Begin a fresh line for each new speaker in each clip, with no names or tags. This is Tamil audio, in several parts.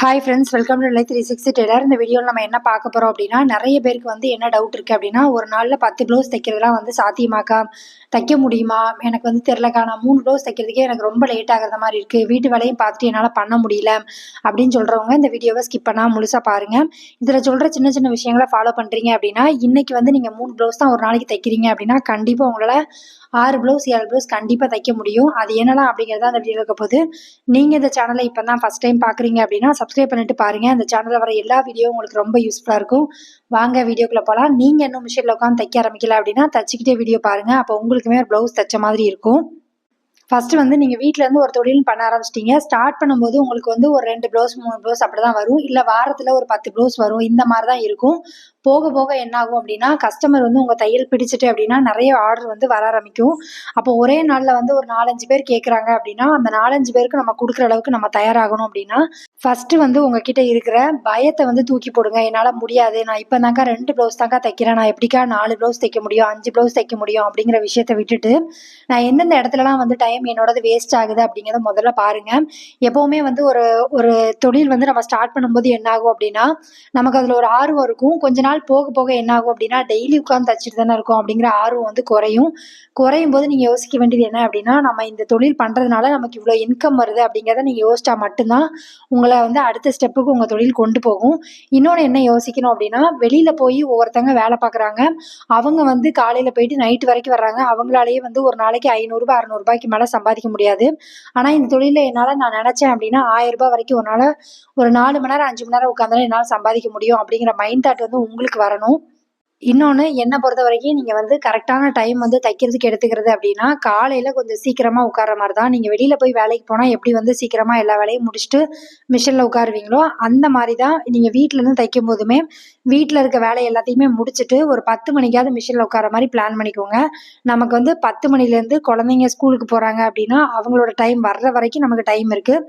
Hi friends welcome to lie three sixty tailor இந்த வீடியோவில் நம்ம என்ன பார்க்க போகிறோம் அப்படின்னா நிறைய பேருக்கு வந்து என்ன டவுட் இருக்குது அப்படின்னா ஒரு நாளில் பத்து ப்ளவுஸ் தைக்கிறதுலாம் வந்து சாத்தியமாக்கா? தைக்க முடியுமா? எனக்கு வந்து தெரிலக்கா நான் மூணு ப்ளவுஸ் தைக்கிறதுக்கே எனக்கு ரொம்ப லேட் ஆகிற மாதிரி இருக்குது வீட்டு வேலையும் பார்த்துட்டு என்னால் பண்ண முடியல அப்படின்னு சொல்கிறவங்க இந்த வீடியோவை ஸ்கிப் பண்ணால் முழுசாக பாருங்கள் இதில் சொல்கிற சின்ன சின்ன விஷயங்களை ஃபாலோ பண்ணுறீங்க அப்படின்னா இன்றைக்கி வந்து நீங்கள் மூணு ப்ளவுஸ் தான் ஒரு நாளைக்கு தைக்கிறீங்க அப்படின்னா கண்டிப்பாக உங்களால் ஆறு ப்ளவுஸ் ஏழு ப்ளவுஸ் கண்டிப்பாக தைக்க முடியும். அது என்னலாம் அப்படிங்கிறத அந்த வீடியோ இருக்க போது நீங்கள் இந்த சேனலை இப்போ தான் ஃபஸ்ட் டைம் பார்க்குறீங்க அப்படின்னா சப்ஸ்கிரைப் பண்ணிட்டு பாருங்கள் அந்த சேனலில் வர எல்லா வீடியோ உங்களுக்கு ரொம்ப யூஸ்ஃபுல்லாக இருக்கும். வாங்க வீடியோக்குள்ளே போகலாம் நீங்கள் இன்னும் மிஷினில் உட்காந்து தைக்க ஆரம்பிக்கல அப்படின்னா தச்சுக்கிட்டே வீடியோ பாருங்கள் அப்போ உங்களுக்குமே ஒரு ப்ளவுஸ் தைச்ச மாதிரி இருக்கும். ஃபஸ்ட்டு வந்து நீங்கள் வீட்டிலேருந்து ஒரு தொழில் பண்ண ஆரம்பிச்சிட்டிங்க. ஸ்டார்ட் பண்ணும்போது உங்களுக்கு வந்து ஒரு ரெண்டு ப்ளவுஸ் மூணு ப்ளவுஸ் அப்படி தான் வரும். இல்லை வாரத்தில் ஒரு பத்து ப்ளவுஸ் வரும். இந்த மாதிரி தான் இருக்கும். போக போக என்ன ஆகும் அப்படின்னா கஸ்டமர் வந்து உங்கள் தையல் பிடிச்சிட்டு அப்படின்னா நிறைய ஆர்டர் வந்து வர ஆரம்பிக்கும். அப்போ ஒரே நாளில் வந்து ஒரு நாலஞ்சு பேர் கேட்குறாங்க அப்படின்னா அந்த நாலஞ்சு பேருக்கு நம்ம கொடுக்குற அளவுக்கு நம்ம தயாராகணும் அப்படின்னா ஃபஸ்ட்டு வந்து உங்ககிட்ட இருக்கிற பயத்தை வந்து தூக்கி போடுங்க. என்னால் முடியாது. நான் இப்போ தாக்கா ரெண்டு ப்ளவுஸ் தாக்கா தைக்கிறேன். நான் எப்படிக்கா நாலு ப்ளவுஸ் தைக்க முடியும் அஞ்சு ப்ளவுஸ் தைக்க முடியும் அப்படிங்கிற விஷயத்த விட்டுட்டு நான் எந்தெந்த இடத்துலலாம் வந்து டைம் என்னோடது வேஸ்ட் ஆகுது அப்படிங்கிறத முதல்ல பாருங்க. எப்போவுமே வந்து ஒரு ஒரு தொழில் வந்து நம்ம ஸ்டார்ட் பண்ணும்போது என்ன ஆகும் அப்படின்னா நமக்கு அதில் ஒரு ஆர்வம் இருக்கும். கொஞ்ச நாள் போக போக என்ன ஆகும் அப்படின்னா டெய்லி உட்காந்து தச்சுட்டு தானே இருக்கும் அப்படிங்கிற ஆர்வம் வந்து குறையும். குறையும் போது நீங்கள் யோசிக்க வேண்டியது என்ன அப்படின்னா நம்ம இந்த தொழில் பண்ணுறதுனால நமக்கு இவ்வளோ இன்கம் வருது அப்படிங்கிறத நீங்கள் யோசிச்சா மட்டும்தான் உங்களை வந்து அடுத்த ஸ்டெப்புக்கு உங்கள் தொழில் கொண்டு போகும். இன்னொன்று என்ன யோசிக்கணும் அப்படின்னா வெளியில் போய் ஒவ்வொருத்தங்க வேலை பார்க்குறாங்க அவங்க வந்து காலையில் போயிட்டு நைட்டு வரைக்கும் வர்றாங்க. அவங்களாலேயே வந்து ஒரு நாளைக்கு ஐநூறுரூபா அறநூறுபாய்க்கு மேலே சம்பாதிக்க முடியாது. ஆனால் இந்த தொழிலில் என்னால் நான் நினச்சேன் அப்படின்னா ஆயிரம் ரூபாய் வரைக்கும் ஒரு நாள் ஒரு நாலு மணி நேரம் அஞ்சு மணி நேரம் உட்காந்தாலும் என்னால் சம்பாதிக்க முடியும் அப்படிங்கிற மைண்ட் தாட் வந்து உங்களுக்கு வரணும். இன்னொன்று என்னை பொறுத்த வரைக்கும் நீங்கள் வந்து கரெக்டான டைம் வந்து தைக்கிறதுக்கு எடுத்துக்கிறது அப்படின்னா காலையில் கொஞ்சம் சீக்கிரமாக உட்கார மாதிரி தான் நீங்கள் வெளியில் போய் வேலைக்கு போனால் எப்படி வந்து சீக்கிரமாக எல்லா வேலையும் முடிச்சுட்டு மிஷினில் உட்காருவீங்களோ அந்த மாதிரி தான் நீங்கள் வீட்டிலேருந்து தைக்கும் போதுமே வீட்டில் இருக்க வேலை எல்லாத்தையுமே முடிச்சுட்டு ஒரு பத்து மணிக்காவது மிஷினில் உட்கார மாதிரி பிளான் பண்ணிக்கோங்க. நமக்கு வந்து பத்து மணிலேருந்து குழந்தைங்க ஸ்கூலுக்கு போகிறாங்க அப்படின்னா அவங்களோட டைம் வர்ற வரைக்கும் நமக்கு டைம் இருக்குது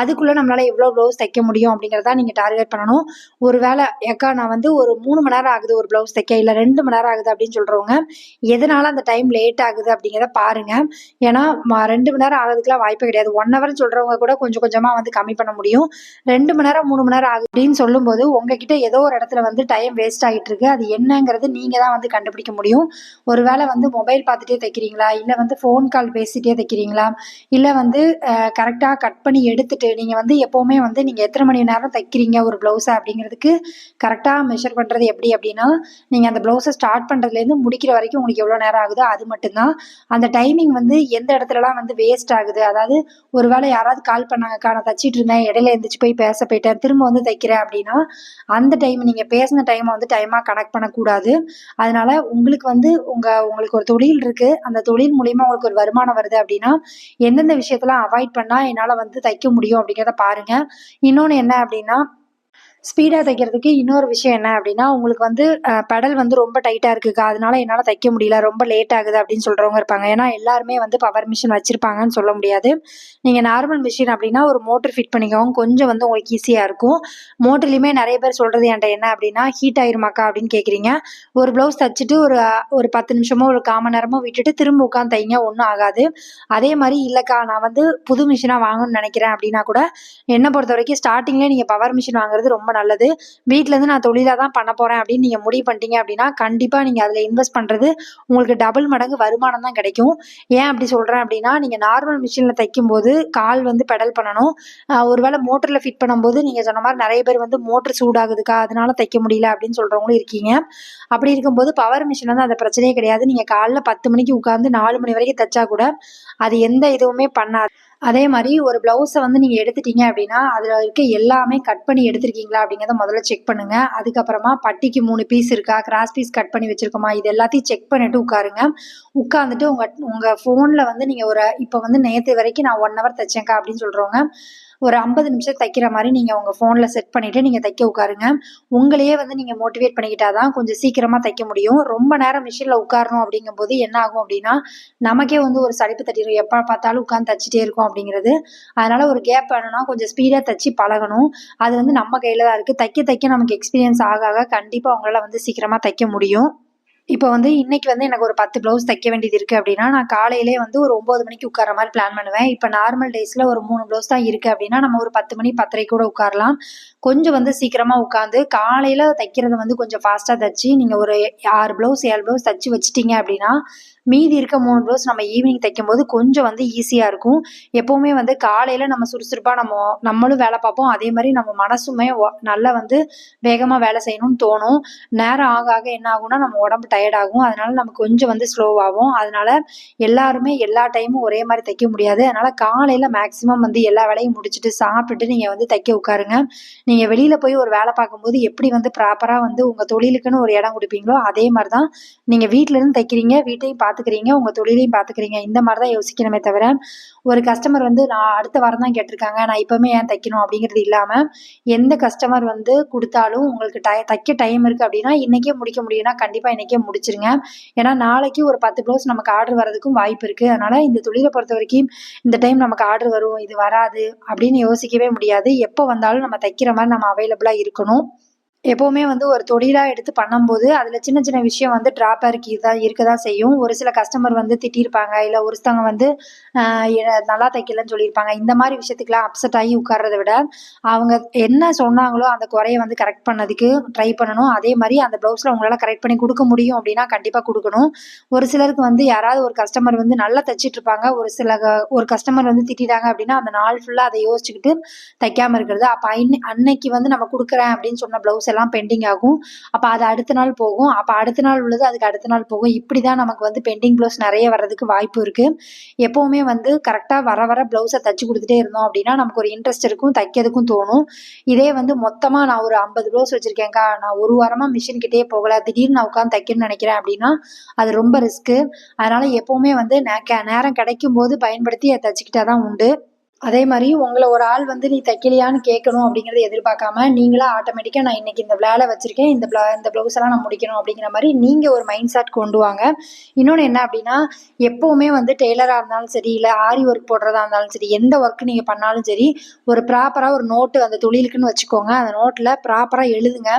அதுக்குள்ளே நம்மளால் எவ்வளோ ப்ளவுஸ் தைக்க முடியும் அப்படிங்கிறத நீங்கள் டார்கெட் பண்ணணும். ஒரு வேலை ஏக்கா நான் வந்து ஒரு மூணு மணி நேரம் ஆகுது ஒரு ப்ளவுஸ் தைக்க இல்லை ரெண்டு மணி நேரம் ஆகுது அப்படின்னு சொல்கிறவங்க எதனால அந்த டைம் லேட் ஆகுது அப்படிங்கிறத பாருங்கள் ஏன்னா ரெண்டு மணி நேரம் ஆகிறதுக்குலாம் வாய்ப்பே கிடையாது. ஒன் ஹவர் சொல்கிறவங்க கூட கொஞ்சம் கொஞ்சமாக வந்து கம்மி பண்ண முடியும். ரெண்டு மணி நேரம் மூணு மணி நேரம் ஆகுது அப்படின்னு சொல்லும்போது உங்ககிட்ட ஏதோ ஒரு இடத்துல வந்து டைம் வேஸ்ட் ஆகிட்டு இருக்கு. அது என்னங்கிறது நீங்கள் தான் வந்து கண்டுபிடிக்க முடியும். ஒருவேளை வந்து மொபைல் பார்த்துட்டே தைக்கிறீங்களா? இல்லை வந்து ஃபோன் கால் பேசிட்டே தைக்கிறீங்களா? இல்லை வந்து கரெக்டாக கட் பண்ணி எடுத்துட்டு நீங்கள் வந்து எப்போவுமே வந்து நீங்கள் எத்தனை மணி நேரம் தைக்கிறீங்க ஒரு ப்ளவுஸை அப்படிங்கிறதுக்கு கரெக்டாக மெஷர் பண்ணுறது எப்படி அப்படின்னா நீங்கள் நீங்கள் அந்த ப்ளவுஸை ஸ்டார்ட் பண்ணுறதுலேருந்து முடிக்கிற வரைக்கும் உங்களுக்கு எவ்வளோ நேரம் ஆகுதோ அது மட்டும்தான். அந்த டைமிங் வந்து எந்த இடத்துலலாம் வந்து வேஸ்ட் ஆகுது? அதாவது ஒரு வேளை யாராவது கால் பண்ணாங்கக்கா நான் தச்சிட்டு இருந்தேன் இடையில எழுந்திரிச்சு போய் பேச போயிட்டேன் திரும்ப வந்து தைக்கிறேன் அப்படின்னா அந்த டைம் நீங்கள் பேசின டைமை வந்து டைமாக கனெக்ட் பண்ணக்கூடாது. அதனால உங்களுக்கு வந்து உங்கள் உங்களுக்கு ஒரு தொழில் இருக்குது அந்த தொழில் மூலியமாக உங்களுக்கு ஒரு வருமானம் வருது அப்படின்னா எந்தெந்த விஷயத்தெல்லாம் அவாய்ட் பண்ணால் என்னால் வந்து தைக்க முடியும் அப்படிங்கிறத பாருங்கள் இன்னொன்று என்ன அப்படின்னா ஸ்பீடாக தைக்கிறதுக்கு இன்னொரு விஷயம் என்ன அப்படின்னா உங்களுக்கு வந்து பெடல் வந்து ரொம்ப டைட்டாக இருக்குக்கா. அதனால என்னால் தைக்க முடியல. ரொம்ப லேட் ஆகுது அப்படின்னு சொல்கிறவங்க இருப்பாங்க. ஏன்னா எல்லாருமே வந்து பவர் மிஷின் வச்சுருப்பாங்கன்னு சொல்ல முடியாது. நீங்கள் நார்மல் மிஷின் அப்படின்னா ஒரு மோட்டர் ஃபிட் பண்ணிக்கோங்க கொஞ்சம் வந்து உங்களுக்கு ஈஸியாக இருக்கும். மோட்டர்லேயுமே நிறைய பேர் சொல்கிறது என்கிட்ட என்ன அப்படின்னா ஹீட் ஆயிருமாக்கா? அப்படின்னு கேட்குறீங்க ஒரு ப்ளவுஸ் தைச்சிட்டு ஒரு ஒரு பத்து நிமிஷமோ ஒரு காமன் நேரமோ விட்டுட்டு திரும்ப உட்காந்து தைங்க ஒன்றும் ஆகாது. அதே மாதிரி இல்லைக்கா நான் வந்து புது மிஷினாக வாங்கணும்னு நினைக்கிறேன் அப்படின்னா கூட என்னை பொறுத்த வரைக்கும் ஸ்டார்டிங்லேயே நீங்கள் பவர் மிஷின் வாங்குறது ரொம்ப நல்லது. வீட்டிலேருந்து நான் தொழிலாக தான் பண்ண போகிறேன் அப்படின்னு நீங்கள் முடிவு பண்ணிட்டீங்க அப்படின்னா கண்டிப்பாக நீங்கள் அதில் இன்வெஸ்ட் பண்ணுறது உங்களுக்கு டபுள் மடங்கு வருமானம் தான் கிடைக்கும். ஏன் அப்படி சொல்கிறேன் அப்படின்னா நீங்கள் நார்மல் மிஷினில் தைக்கும்போது கால் வந்து பெடல் பண்ணணும். ஒருவேளை மோட்டரில் ஃபிட் பண்ணும்போது நீங்கள் சொன்ன மாதிரி நிறைய பேர் வந்து மோட்டர் சூடாகுதுக்கா அதனால தைக்க முடியல அப்படின்னு சொல்கிறவங்களும் இருக்கீங்க. அப்படி இருக்கும்போது பவர் மிஷின் வந்து அந்த பிரச்சனையே கிடையாது. நீங்கள் காலைல பத்து மணிக்கு உட்காந்து நாலு மணி வரைக்கும் தைச்சா கூட அது எந்த இதுவுமே பண்ணாது. அதே மாதிரி ஒரு ப்ளவுஸை வந்து நீங்கள் எடுத்துட்டீங்க அப்படின்னா அதில் இருக்க எல்லாமே கட் பண்ணி எடுத்திருக்கீங்களா அப்படிங்கிறத முதல்ல செக் பண்ணுங்கள் அதுக்கப்புறமா பட்டிக்கு மூணு பீஸ் இருக்கா? கிராஸ் பீஸ் கட் பண்ணி வச்சுருக்கோமா? இது எல்லாத்தையும் செக் பண்ணிவிட்டு உட்காருங்க. உட்காந்துட்டு உங்கள் உங்கள் ஃபோனில் வந்து நீங்கள் ஒரு இப்போ வந்து நேற்று வரைக்கும் நான் ஒன் ஹவர் தைச்சேங்க்கா அப்படின்னு சொல்கிறவங்க ஒரு ஐம்பது நிமிஷம் தைக்கிற மாதிரி நீங்கள் உங்கள் ஃபோனில் செட் பண்ணிவிட்டு நீங்கள் தைக்க உட்காருங்க. உங்களையே வந்து நீங்கள் மோட்டிவேட் பண்ணிக்கிட்டா தான் கொஞ்சம் சீக்கிரமாக தைக்க முடியும். ரொம்ப நேரம் மிஷினில் உட்காரணும் அப்படிங்கும்போது என்ன ஆகும் அப்படின்னா நமக்கே வந்து ஒரு சளிப்பு தட்டிடும் எப்போ பார்த்தாலும் உட்காந்து தைச்சிட்டே இருக்கும் அப்படிங்கிறது. அதனால் ஒரு கேப் வேணும்னா கொஞ்சம் ஸ்பீடாக தைச்சி பழகணும். அது வந்து நம்ம கையில் தான் இருக்குது தைக்க தைக்க நமக்கு எக்ஸ்பீரியன்ஸ் ஆக ஆக கண்டிப்பாக அவங்களால வந்து சீக்கிரமாக தைக்க முடியும். இப்போ வந்து இன்னைக்கு வந்து எனக்கு ஒரு பத்து ப்ளவுஸ் தைக்க வேண்டியது இருக்குது அப்படின்னா நான் காலையிலே வந்து ஒரு ஒம்பது மணிக்கு உட்கார மாதிரி பிளான் பண்ணுவேன். இப்போ நார்மல் டேஸில் ஒரு மூணு ப்ளவுஸ் தான் இருக்குது அப்படின்னா நம்ம ஒரு பத்து மணி பத்தரை கூட உட்காரலாம். கொஞ்சம் வந்து சீக்கிரமாக உட்காந்து காலையில் தைக்கிறத வந்து கொஞ்சம் ஃபாஸ்ட்டாக தைச்சி நீங்கள் ஒரு ஆறு ப்ளவுஸ் ஏழு ப்ளவுஸ் தைச்சி வச்சிட்டிங்க அப்படின்னா மீதி இருக்க மூணு ப்ளவுஸ் நம்ம ஈவினிங் தைக்கும்போது கொஞ்சம் வந்து ஈஸியாக இருக்கும். எப்போவுமே வந்து காலையில் நம்ம சுறுசுறுப்பாக நம்ம நம்மளும் வேலை பார்ப்போம். அதே மாதிரி நம்ம மனசுமே நல்லா வந்து வேகமாக வேலை செய்யணும்னு தோணும். நேரம் ஆக ஆக என்ன ஆகும்னா நம்ம உடம்பு டயர்ட் ஆகும். அதனால நமக்கு கொஞ்சம் வந்து ஸ்லோவாகும் அதனால எல்லாருமே எல்லா டைமும் ஒரே மாதிரி தைக்க முடியாது. அதனால காலையில் மேக்ஸிமம் வந்து எல்லா வேலையும் முடிச்சுட்டு சாப்பிட்டுட்டு நீங்கள் வந்து தைக்க உட்காருங்க. நீங்கள் வெளியில் போய் ஒரு வேலை பார்க்கும்போது எப்படி வந்து ப்ராப்பராக வந்து உங்கள் தொழிலுக்குன்னு ஒரு இடம் கொடுப்பீங்களோ அதே மாதிரி தான் நீங்கள் வீட்டிலேருந்து தைக்கிறீங்க வீட்டையும் பார்த்துக்கிறீங்க உங்கள் தொழிலையும் பார்த்துக்கிறீங்க. இந்த மாதிரி தான் யோசிக்கணுமே தவிர ஒரு கஸ்டமர் வந்து நான் அடுத்த வாரம் தான் கேட்டிருக்காங்க. நான் இப்போவுமே ஏன் தைக்கணும் அப்படிங்கிறது இல்லாமல் எந்த கஸ்டமர் வந்து கொடுத்தாலும் உங்களுக்கு டை தைக்க டைம் இருக்குது அப்படின்னா இன்றைக்கே முடிக்க முடியும்னா கண்டிப்பாக இன்றைக்கே முடிச்சிருங்க. ஏன்னா நாளைக்கு ஒரு பத்து ப்ளவுஸ் நமக்கு ஆர்டர் வரதுக்கும் வாய்ப்பு இருக்குது அதனால் இந்த தொழிலை பொறுத்த வரைக்கும் இந்த டைம் நமக்கு ஆர்டர் வரும் இது வராது அப்படின்னு யோசிக்கவே முடியாது. எப்போ வந்தாலும் நம்ம தைக்கிற மாதிரி நம்ம அவைலபிளாக இருக்கணும். எப்போவுமே வந்து ஒரு தொழிலாக எடுத்து பண்ணும்போது அதில் சின்ன சின்ன விஷயம் வந்து ட்ராபேக் தான் இருக்க தான் செய்யும். ஒரு சில கஸ்டமர் வந்து திட்டியிருப்பாங்க இல்லை ஒருத்தவங்க வந்து நல்லா தைக்கலன்னு சொல்லியிருப்பாங்க. இந்த மாதிரி விஷயத்துக்குலாம் அப்செட் ஆகி உட்கார்றத விட அவங்க என்ன சொன்னாங்களோ அந்த குறைய வந்து கரெக்ட் பண்ணதுக்கு ட்ரை பண்ணணும். அதே மாதிரி அந்த ப்ளவுஸில் உங்களால் கரெக்ட் பண்ணி கொடுக்க முடியும் அப்படின்னா கண்டிப்பாக கொடுக்கணும். ஒரு சிலருக்கு வந்து யாராவது ஒரு கஸ்டமர் வந்து நல்லா தைச்சிட்டு இருப்பாங்க ஒரு சில க- ஒரு கஸ்டமர் வந்து திட்டிட்டாங்க அப்படின்னா அந்த நாள் ஃபுல்லாக அதை யோசிச்சுக்கிட்டு தைக்காமல் இருக்கிறது. அப்போ அன்னைக்கு வந்து நம்ம கொடுக்குறேன் அப்படின்னு சொன்ன ப்ளவுஸ் எல்லாம் பெண்டிங் ஆகும். அப்போ அது அடுத்த நாள் போகும். அப்போ அடுத்த நாள் உள்ளது அதுக்கு அடுத்த நாள் போகும். இப்படி தான் நமக்கு வந்து பெண்டிங் ப்ளவுஸ் நிறைய வர்றதுக்கு வாய்ப்பு இருக்குது எப்போவுமே வந்து கரெக்டாக வர வர ப்ளவுஸை தச்சு கொடுத்துட்டே இருந்தோம் அப்படின்னா நமக்கு ஒரு இன்ட்ரெஸ்ட் இருக்கும் தைக்கிறதுக்கும் தோணும். இதே வந்து மொத்தமாக நான் ஒரு ஐம்பது ப்ளவுஸ் வச்சுருக்கேங்க்கா நான் ஒரு வாரமாக மிஷின் கிட்டே போகல. திடீர்னு நான் உட்காந்து தைக்கணும்னு நினைக்கிறேன் அப்படின்னா அது ரொம்ப ரிஸ்க்கு அதனால் எப்போவுமே வந்து நே- நேரம் கிடைக்கும் போது பயன்படுத்தி அதை தச்சுக்கிட்டா தான் உண்டு. அதே மாதிரி உங்களை ஒரு ஆள் வந்து நீ தைக்கலையான்னு கேட்கணும் அப்படிங்கிறத எதிர்பார்க்காம நீங்களா ஆட்டோமேட்டிக்காக நான் இன்னைக்கு இந்த வேலை வச்சிருக்கேன் இந்த ப்ளா இந்த ப்ளவுஸ் எல்லாம் நான் முடிக்கணும் அப்படிங்கிற மாதிரி நீங்கள் ஒரு மைண்ட் செட் கொண்டு வாங்க. இன்னொன்று என்ன அப்படின்னா எப்போவுமே வந்து டெய்லராக இருந்தாலும் சரி இல்லை ஆரி ஒர்க் போடுறதா இருந்தாலும் சரி எந்த ஒர்க் நீங்கள் பண்ணாலும் சரி ஒரு ப்ராப்பராக ஒரு நோட்டு அந்த தொழிலுக்குன்னு வச்சுக்கோங்க. அந்த நோட்டில் ப்ராப்பராக எழுதுங்க.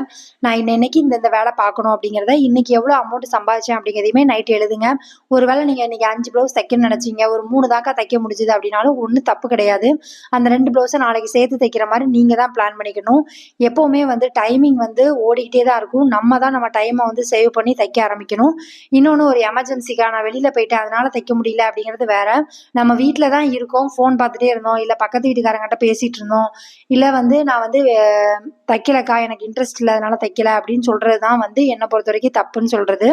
நான் இன்னைக்கு இந்த இந்த வேலை பார்க்கணும் அப்படிங்கிறத இன்னைக்கு எவ்வளோ அமௌண்ட் சம்பாதிச்சேன் அப்படிங்கிறதையுமே நைட் எழுதுங்க. ஒருவேளை நீங்கள் இன்னைக்கு அஞ்சு ப்ளவுஸ் தைக்கணும்னு நினச்சிங்க ஒரு மூணு தாக்கா தைக்க முடிஞ்சுது அப்படின்னாலும் ஒன்றும் தப்பு கிடையாது. கிடையாது. அந்த ரெண்டு ப்ளவுஸை நாளைக்கு சேர்த்து தைக்கிற மாதிரி நீங்கள் தான் பிளான் பண்ணிக்கணும். எப்போவுமே வந்து டைமிங் வந்து ஓடிக்கிட்டே தான் இருக்கும். நம்ம தான் நம்ம டைமை வந்து சேவ் பண்ணி தைக்க ஆரம்பிக்கணும். இன்னொன்று ஒரு எமர்ஜென்சிக்காக நான் வெளியில் போயிட்டேன் அதனால் தைக்க முடியல அப்படிங்கிறது வேற. நம்ம வீட்டில் தான் இருக்கோம் ஃபோன் பார்த்துட்டே இருந்தோம். இல்லை பக்கத்து வீட்டுக்காரங்கிட்ட பேசிகிட்டு இருந்தோம். இல்லை வந்து நான் வந்து தைக்கலக்கா எனக்கு இன்ட்ரெஸ்ட் இல்லை அதனால தைக்கல அப்படின்னு சொல்கிறது தான் வந்து என்னை பொறுத்த வரைக்கும் தப்புன்னு சொல்கிறது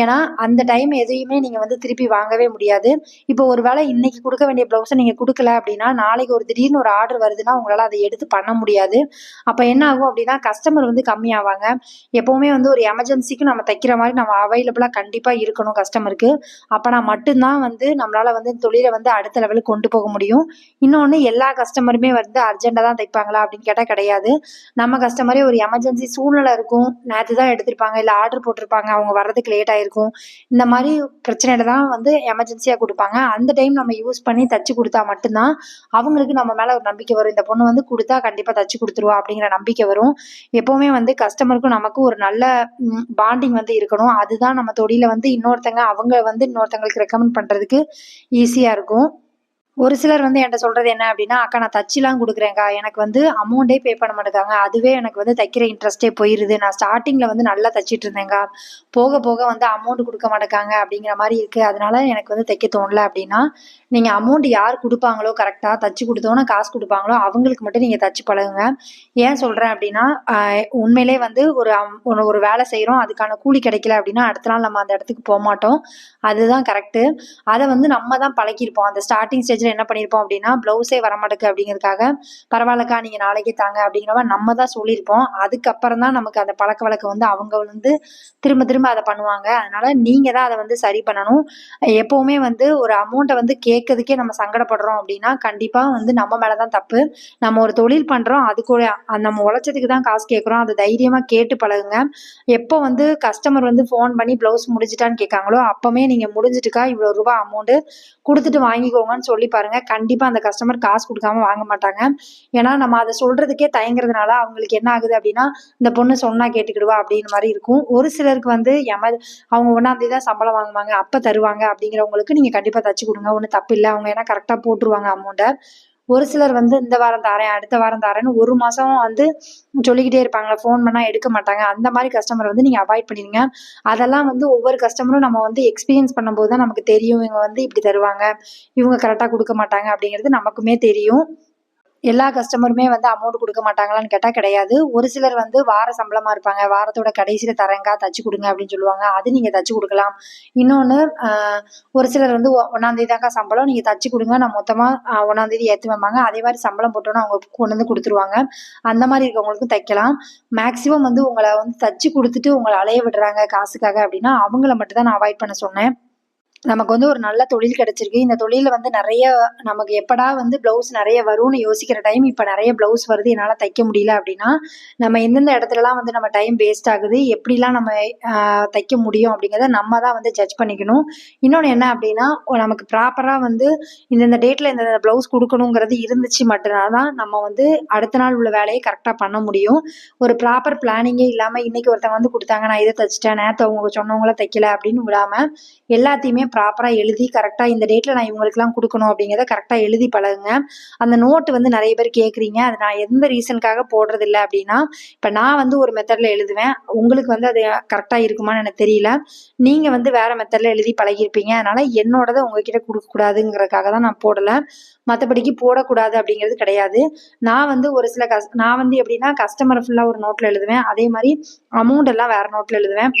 ஏன்னா அந்த டைம் எதையுமே நீங்கள் வந்து திருப்பி வாங்கவே முடியாது. இப்போ ஒரு வேளை இன்னைக்கு கொடுக்க வேண்டிய ப்ளவுஸை நீங்கள் கொடுக்கல அப்படின்னா நாளைக்கு ஒரு திடீர்னு ஒரு ஆர்டர் வருதுன்னா உங்களால் அதை எடுத்து பண்ண முடியாது. அப்போ என்ன ஆகும் அப்படின்னா கஸ்டமர் வந்து கம்மியாவாங்க எப்போவுமே வந்து ஒரு எமர்ஜென்சிக்கு நம்ம தைக்கிற மாதிரி நம்ம அவைலபிளாக கண்டிப்பாக இருக்கணும் கஸ்டமருக்கு அப்போனா மட்டும்தான் வந்து நம்மளால் வந்து தொழிலை வந்து அடுத்த லெவலுக்கு கொண்டு போக முடியும். இன்னொன்று எல்லா கஸ்டமருமே வந்து அர்ஜென்ட்டாக தான் தைப்பாங்களா அப்படின்னு கேட்டால் கிடையாது. நம்ம கஸ்டமரே ஒரு எமர்ஜென்சி சூழ்நிலை இருக்கும். நேற்று தான் எடுத்திருப்பாங்க. இல்லை ஆர்டர் போட்டிருப்பாங்க. அவங்க வர்றதுக்கு லேட் ஆகிருக்கும் இந்த மாதிரி பிரச்சனையில தான் வந்து எமர்ஜென்சியாக கொடுப்பாங்க. அந்த டைம் நம்ம யூஸ் பண்ணி தச்சு கொடுத்தா மட்டும்தான் அவங்களுக்கு நம்ம மேலே ஒரு நம்பிக்கை வரும். இந்த பொண்ணு வந்து கொடுத்தா கண்டிப்பாக தச்சு கொடுத்துருவா அப்படிங்கிற நம்பிக்கை வரும். எப்போவுமே வந்து கஸ்டமருக்கும் நமக்கும் ஒரு நல்ல பாண்டிங் வந்து இருக்கணும். அதுதான் நம்ம தொழில வந்து இன்னொருத்தங்க அவங்க வந்து இன்னொருத்தங்களுக்கு ரெக்கமெண்ட் பண்ணுறதுக்கு ஈஸியாக இருக்கும். ஒரு சிலர் வந்து என்கிட்ட சொல்றது என்ன அப்படின்னா அக்கா நான் தச்சுலாம் கொடுக்குறேங்க்கா எனக்கு வந்து அமௌண்ட்டே பே பண்ண மாட்டேங்காங்க. அதுவே எனக்கு வந்து தைக்கிற இன்ட்ரெஸ்ட்டே போயிருது. நான் ஸ்டார்டிங்கில் வந்து நல்லா தச்சிட்டு இருந்தேங்க்கா போக போக வந்து அமௌண்ட் கொடுக்க மாட்டேங்காங்க. அப்படிங்கிற மாதிரி இருக்கு. அதனால எனக்கு வந்து தைக்க தோணல அப்படின்னா நீங்கள் அமௌண்ட் யார் கொடுப்பாங்களோ கரெக்டாக தச்சு கொடுத்தோன்னா காசு கொடுப்பாங்களோ அவங்களுக்கு மட்டும் நீங்கள் தச்சு பழகுங்க. ஏன் சொல்கிறேன் அப்படின்னா உண்மையிலே வந்து ஒரு அம்- ஒரு- ஒரு வேலை செய்கிறோம் அதுக்கான கூலி கிடைக்கல அப்படின்னா அடுத்த நாள் நம்ம அந்த இடத்துக்கு போக மாட்டோம். அதுதான் கரெக்டு அதை வந்து நம்ம தான் பழக்கியிருப்போம் அந்த ஸ்டார்டிங் ஸ்டேஜ் என்ன பண்ணியிருப்போம் அப்படின்னா ப்ளவுஸே வரமாட்டேக்கு அப்படிங்கிறதுக்காக பரவாயில்லக்கா நீங்கள் நாளைக்கே தாங்க அப்படிங்கிறவ நம்ம தான் சொல்லியிருப்போம். அதுக்கப்புறம் தான் நமக்கு அந்த பழக்க வழக்கம் வந்து அவங்க வந்து திரும்ப திரும்ப அதை பண்ணுவாங்க. அதனால நீங்கள் தான் அதை வந்து சரி பண்ணணும். எப்போவுமே வந்து ஒரு அமௌண்ட்டை வந்து கேட்கறதுக்கே நம்ம சங்கடப்படுறோம் அப்படின்னா கண்டிப்பாக வந்து நம்ம மேலே தான் தப்பு. நம்ம ஒரு தொழில் பண்ணுறோம் அதுக்கு கூட நம்ம உழைச்சதுக்கு தான் காசு கேட்குறோம். அதை தைரியமாக கேட்டு பழகுங்க. எப்போ வந்து கஸ்டமர் வந்து ஃபோன் பண்ணி ப்ளவுஸ் முடிஞ்சிட்டான்னு கேட்காங்களோ அப்போவே நீங்கள் முடிஞ்சிட்டுக்கா இவ்வளோ ரூபா அமௌண்ட்டு கொடுத்துட்டு வாங்கிக்கோங்கன்னு சொல்லி பாருங்கள் கண்டிப்பாக அந்த கஸ்டமர் காசு கொடுக்காம வாங்க மாட்டாங்க. ஏன்னா நம்ம அதை சொல்கிறதுக்கே தயங்குறதுனால அவங்களுக்கு என்ன ஆகுது அப்படின்னா இந்த பொண்ணு சொன்னால் கேட்டுக்கிடுவா அப்படின்னு மாதிரி இருக்கும். ஒரு சிலருக்கு வந்து எம அவங்க ஒன்றாந்தேதி தான் சம்பளம் வாங்குவாங்க அப்போ தருவாங்க அப்படிங்கிறவங்களுக்கு நீங்கள் கண்டிப்பாக தச்சு கொடுங்க. ஒன்றும் தப்பு இல்லை. அவங்க ஏன்னா கரெக்டாக போட்டுருவாங்க அமௌண்ட்டை ஒரு சிலர் வந்து இந்த வாரம் தாரேன் அடுத்த வாரம் தாரேன்னு ஒரு மாதம் வந்து சொல்லிக்கிட்டே இருப்பாங்க. ஃபோன் பண்ணால் எடுக்க மாட்டாங்க. அந்த மாதிரி கஸ்டமரை வந்து நீங்கள் அவாய்ட் பண்ணிடுங்க. அதெல்லாம் வந்து ஒவ்வொரு கஸ்டமரும் நம்ம வந்து எக்ஸ்பீரியன்ஸ் பண்ணும்போது தான் நமக்கு தெரியும். இவங்க வந்து இப்படி தருவாங்க. இவங்க கரெக்டாக கொடுக்க மாட்டாங்க அப்படிங்கிறது நமக்குமே தெரியும். எல்லா கஸ்டமருமே வந்து அமௌண்ட் கொடுக்க மாட்டாங்களான்னு கேட்டால் கிடையாது. ஒரு சிலர் வந்து வார சம்பளமாக இருப்பாங்க. வாரத்தோட கடைசியில் தரேங்கா தச்சு கொடுங்க அப்படின்னு சொல்லுவாங்க. அது நீங்கள் தச்சு கொடுக்கலாம். இன்னொன்று ஒரு சிலர் வந்து ஒ- தாங்க சம்பளம். நீங்கள் தச்சு கொடுங்க. நான் மொத்தமாக ஒன்றாந்தேதி ஏற்றி வைப்பாங்க அதே மாதிரி சம்பளம் போட்டோன்னா அவங்க கொண்டு வந்து கொடுத்துருவாங்க. அந்த மாதிரி இருக்கவங்களுக்கும் தைக்கலாம். மேக்ஸிமம் வந்து உங்களை வந்து தச்சு கொடுத்துட்டு உங்களை அலைய விடுறாங்க காசுக்காக அப்படின்னா அவங்கள மட்டும் தான் நான் அவாய்ட் பண்ண சொன்னேன். நமக்கு வந்து ஒரு நல்ல தொழில் கிடைச்சிருக்கு. இந்த தொழிலில் வந்து நிறைய நமக்கு எப்படா வந்து ப்ளவுஸ் நிறைய வரும்னு யோசிக்கிற டைம் இப்போ நிறைய ப்ளவுஸ் வருது. என்னால் தைக்க முடியல அப்படின்னா நம்ம எந்தெந்த இடத்துலலாம் வந்து நம்ம டைம் வேஸ்ட் ஆகுது எப்படிலாம் நம்ம தைக்க முடியும் அப்படிங்கிறத நம்ம தான் வந்து ஜட்ஜ் பண்ணிக்கணும். இன்னொன்று என்ன அப்படின்னா நமக்கு ப்ராப்பராக வந்து இந்தந்த டேட்டில் இந்தந்த ப்ளவுஸ் கொடுக்கணுங்கிறது இருந்துச்சு மட்டும்தான் தான் நம்ம வந்து அடுத்த நாள் உள்ள வேலையை கரெக்டாக பண்ண முடியும். ஒரு ப்ராப்பர் பிளானிங்கே இல்லாமல் இன்னைக்கு ஒருத்தவங்க வந்து கொடுத்தாங்க நான் இதை தைச்சிட்டேன் நேற்று அவங்க சொன்னவங்கள தைக்கல அப்படின்னு விடாமல் எல்லாத்தையுமே ப்ராப்பராக எழுதி கரெக்டாக இந்த டேட்டில் நான் இவங்களுக்குலாம் கொடுக்கணும் அப்படிங்கிறத கரெக்டாக எழுதி பழகுங்க. அந்த நோட்டு வந்து நிறைய பேர் கேட்குறீங்க அது நான் எந்த ரீசனுக்காக போடுறதில்ல அப்படின்னா இப்போ நான் வந்து ஒரு மெத்தடில் எழுதுவேன். உங்களுக்கு வந்து அது கரெக்டாக இருக்குமான்னு எனக்கு தெரியல. நீங்கள் வந்து வேறு மெத்தடில் எழுதி பழகிருப்பீங்க அதனால் என்னோடதை உங்ககிட்ட கொடுக்கக்கூடாதுங்கிறதுக்காக தான் நான் போடலை. மற்றபடிக்கு போடக்கூடாது அப்படிங்கிறது கிடையாது. நான் வந்து ஒரு சில கஸ் நான் வந்து எப்படின்னா கஸ்டமர் ஃபுல்லாக ஒரு நோட்டில் எழுதுவேன். அதே மாதிரி அமௌண்ட் எல்லாம் வேறு நோட்டில் எழுதுவேன்.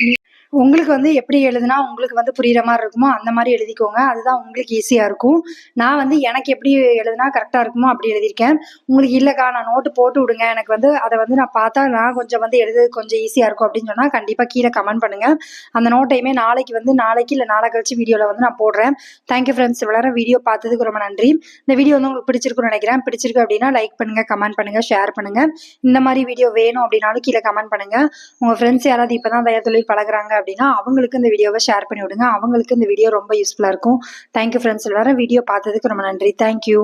உங்களுக்கு வந்து எப்படி எழுதுனா உங்களுக்கு வந்து புரியுற மாதிரி இருக்குமோ அந்த மாதிரி எழுதிக்கோங்க. அதுதான் உங்களுக்கு ஈஸியாக இருக்கும். நான் வந்து எனக்கு எப்படி எழுதுனா கரெக்டாக இருக்குமோ அப்படி எழுதியிருக்கேன். உங்களுக்கு இல்லைக்கா நான் நோட்டு போட்டு விடுங்க. எனக்கு வந்து அதை வந்து நான் பார்த்தா நான் கொஞ்சம் வந்து எழுது கொஞ்சம் ஈஸியாக இருக்கும் அப்படின்னு சொன்னால் கண்டிப்பாக கீழே கமெண்ட் பண்ணுங்கள் அந்த நோட்டையுமே நாளைக்கு வந்து நாளைக்கு இல்லை நாளை கழிச்சு வீடியோவில் வந்து நான் போடுறேன். தேங்க்யூ ஃப்ரெண்ட்ஸ் இவ்வளோ வீடியோ பார்த்ததுக்கு ரொம்ப நன்றி. இந்த வீடியோ வந்து உங்களுக்கு பிடிச்சிருக்குன்னு நினைக்கிறேன். பிடிச்சிருக்கு அப்படின்னா லைக் பண்ணுங்கள் கமெண்ட் பண்ணுங்கள் ஷேர் பண்ணுங்கள் இந்த மாதிரி வீடியோ வேணும் அப்படின்னாலும் கீழே கமெண்ட் பண்ணுங்கள் உங்கள் ஃப்ரெண்ட்ஸ் யாராவது இப்போ தான் தயார் தொழில் பழகுறாங்க அப்படின்னா அவங்களுக்கு இந்த வீடியோவை ஷேர் பண்ணி விடுங்க. அவங்களுக்கு இந்த வீடியோ ரொம்ப யூஸ்ஃபுல்லாக இருக்கும். தேங்க்யூ ஃப்ரெண்ட்ஸ் எல்லாரும். வீடியோ பார்த்ததுக்கு ரொம்ப நன்றி. தேங்க்யூ